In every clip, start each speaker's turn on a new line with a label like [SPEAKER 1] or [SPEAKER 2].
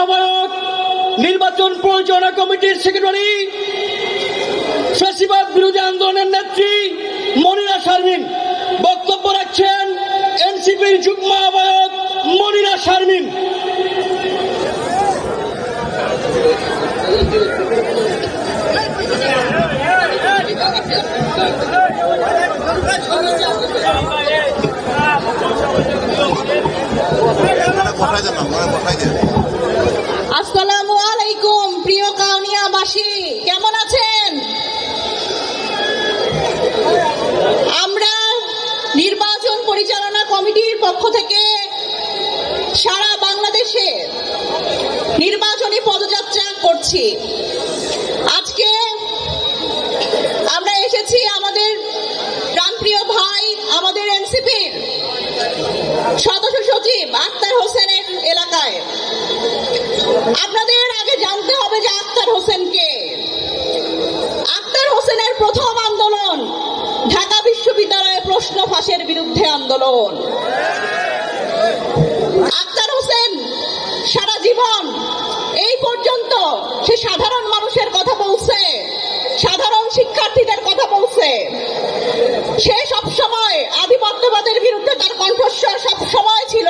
[SPEAKER 1] আহ্বায়ক নির্বাচন পরিচালনা কমিটির সেক্রেটারি শশীবাদ বিরোধী আন্দোলনের নেত্রী মনিরা শারমিন। বক্তব্য রাখছেন এনসিপির যুগ্ম আহ্বায়ক মনিরা শারমিন
[SPEAKER 2] বসাই দেন না বসাই দেন
[SPEAKER 3] আসসালামু আলাইকুম প্রিয় কাউনিয়াবাসী কেমন আছেন আমরা নির্বাচন পরিচালনা কমিটির পক্ষ থেকে সারা বাংলাদেশে নির্বাচনী পদযাত্রা করছি। আজকে আমরা এসেছি আমাদের প্রাণপ্রিয় ভাই, আমাদের এনসিপির সদস্য সচিব আক্তার হোসেনের এলাকায়। আপনাদের আগে জানতে হবে যে আক্তার হোসেন কে আক্তার হোসেনের প্রথম আন্দোলন বিশ্ববিদ্যালয়ে প্রশ্ন ফাঁসের বিরুদ্ধে আন্দোলন। আক্তার হোসেন, সারা জীবন এই পর্যন্ত সে সাধারণ মানুষের কথা বলছে, সাধারণ শিক্ষার্থীদের কথা বলছে। সে সব সময় আধিপত্যবাদের বিরুদ্ধে তার কণ্ঠস্বর সব সময় ছিল।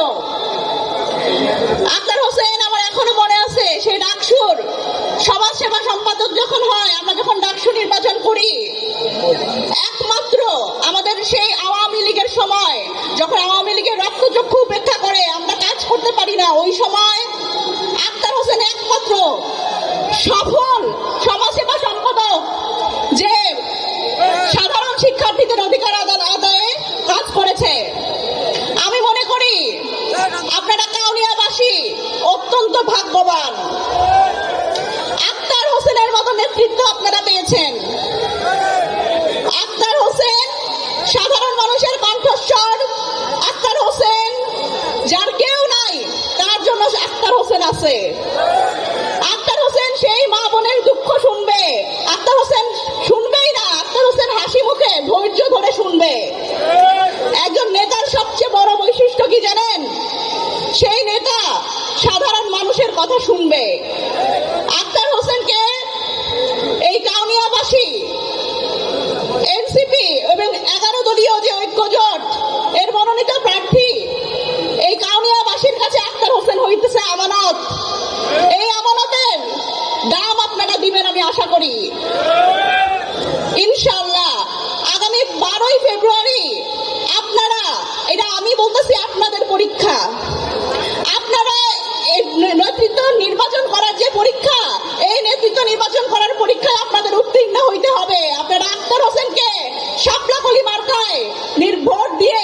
[SPEAKER 3] আক্তার হোসেন আমার এখনও মনে আছে, সেই ডাকসুর সমাজ সেবা সম্পাদক যখন হয়, আমরা যখন ডাকসু নির্বাচন করি একমাত্র আমাদের সেই আওয়ামী লীগের সময় যখন আওয়ামী লীগের রক্তচক্ষু উপেক্ষা করে, আমরা কাজ করতে পারি না। ওই সময় আক্তার হোসেন একমাত্র সফল সমাজসেবা সম্পাদক যে সাধারণ শিক্ষার্থীদের অধিকার আদায় কাজ করেছে। আমি মনে করি আপনারা কাউনিয়াবাসী অত্যন্ত ভাগ্যবান। হোসেন আছে। আক্তার হোসেন সেই মা বোনের দুঃখ শুনবে। আক্তার হোসেন শুনবেই না, আক্তার হোসেন হাসি মুখে, ধৈর্য ধরে শুনবে। একজন নেতার সবচেয়ে বড় বৈশিষ্ট্য কি জানেন? সেই নেতা সাধারণ মানুষের কথা শুনবে। আক্তার হোসেনকে এই কাউনিয়াবাসী, এনসিপি এবং এগারো দলীয় যে আমি আশা করি। ইনশাল্লাহ আগামী বারোই ফেব্রুয়ারি আপনারা এটা আমি বলতেছি আপনাদের পরীক্ষা আপনারা এই নেতৃত্ব নির্বাচন করার যে পরীক্ষা এই নেতৃত্ব নির্বাচন করার পরীক্ষায় আপনাদের উত্তীর্ণ হইতে হবে আপনারা আক্তার হোসেনকে শাপলা কলি মার্কায় নির্ভোট দিয়ে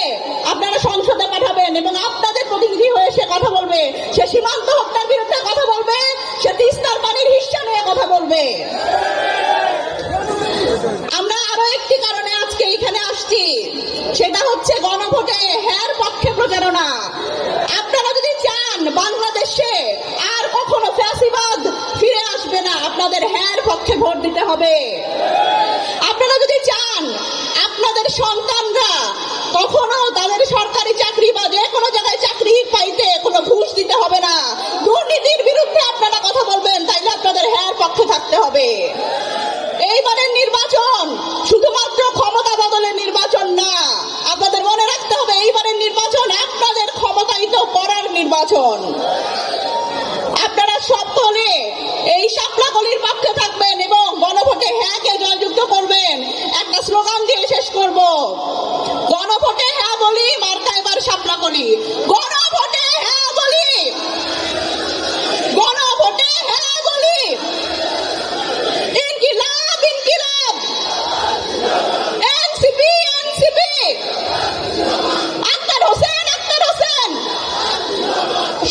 [SPEAKER 3] আপনারা সংসদে পাঠাবেন এবং আপনাদের প্রতিনিধি হয়ে সে কথা বলবে সে সীমান্ত হত্যার বিরুদ্ধে কথা বলবে সে তিস্তার পানির হিস্সা নিয়ে কথা বলবে আমরা আরও একটি কারণে আজকে এখানে আসছি সেটা হচ্ছে গণভোটে হ্যার পক্ষে প্রচারণা। আপনারা যদি চান বাংলাদেশে আর কখনো ফ্যাসিবাদ ফিরে আসবে না, আপনাদের হ্যার পক্ষে ভোট দিতে হবে। আপনারা যদি চান আপনাদের সন্তানরা কখনো তাদের সরকারি চাকরি বা যে কোনো জায়গায় চাকরি পাইতে কোনো ঘুষ দিতে হবে না দুর্নীতির বিরুদ্ধে আপনারা কথা বলবেন তাইলে আপনাদের হ্যার পক্ষে থাকতে হবে এইবারের নির্বাচন শুধুমাত্র ক্ষমতা বদলের নির্বাচন না আপনাদের মনে রাখতে হবে এইবারের নির্বাচন আপনাদের ক্ষমতায়িত করার নির্বাচন আপনারা সব দলে এই শাপলাগলির পক্ষে থাকবেন এবং গণভোটে হ্যাঁকে জয়যুক্ত করবেন, একটা স্লোগান দিয়ে শেষ করব। গণভোটে হ্যাঁ বলি মার্কা এবার শাপলাগলি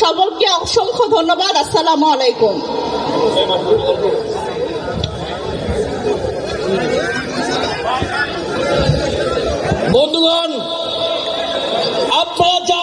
[SPEAKER 3] সকলকে অসংখ্য ধন্যবাদ। আসসালাম আলাইকুম।
[SPEAKER 1] বন্ধুগণ আপনারা